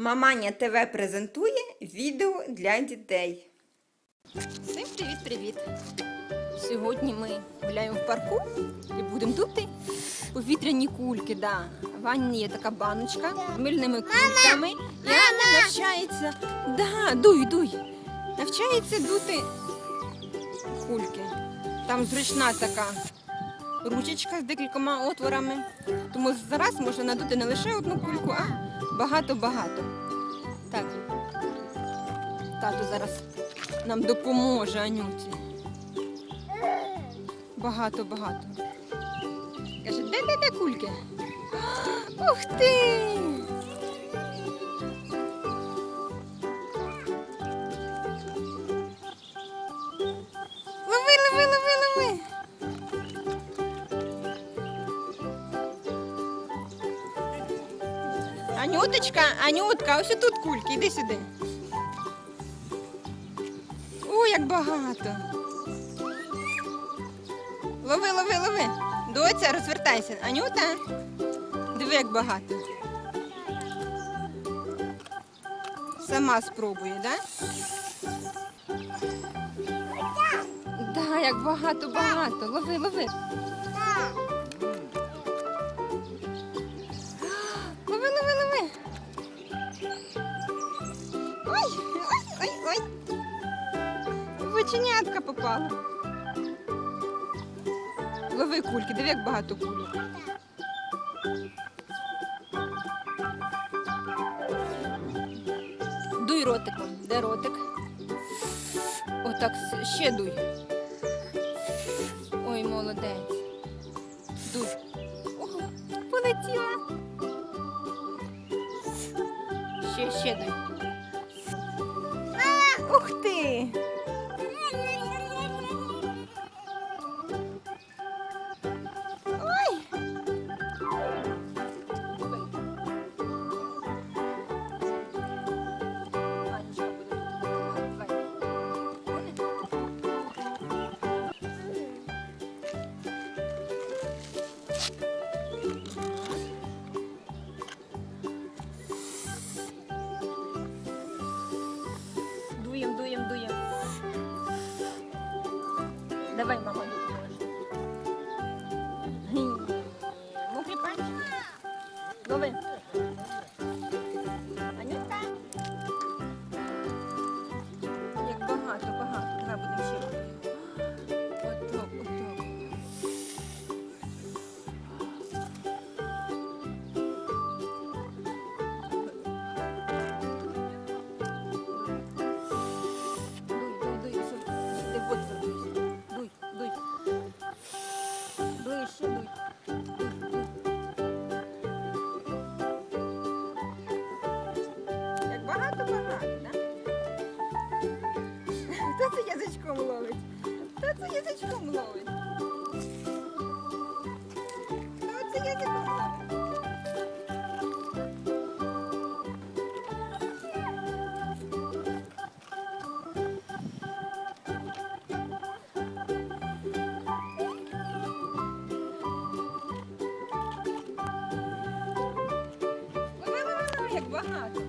Маманя ТВ презентує відео для дітей. Всім привіт-привіт! Сьогодні ми гуляємо в парку і будемо дути повітряні кульки. Да. В Ані є така баночка з мильними кульками. І Анна навчається. Да, дуй, дуй. Навчається дути кульки. Там зручна така ручечка з декількома отворами. Тому зараз можна надути не лише одну кульку, а багато-багато. Так. Тато зараз нам допоможе Анюті. Багато-багато. Каже, де де де кульки? Ух ти! Анюточка, Анютка, ось тут кульки, іди сюди. О, як багато. Лови, лови, лови. Доця, розвертайся. Анюта. Диви, як багато. Сама спробує, так? Да? Да, як багато-багато. Лови. Лови, Виченятка попала. Лови кульки, диви, як багато кульок. Дуй ротиком. Де ротик? Отак ще дуй. Ой, молодець. Дуй. Полетіла. Ще, ще дуй. Ух ти! Дуєм, дуєм. Давай, мама, допоможе. Мокрий пальчик. Лови. Хто це язичком ловить? Хто це язичком ловить? Хто це язичком ловить? Багато.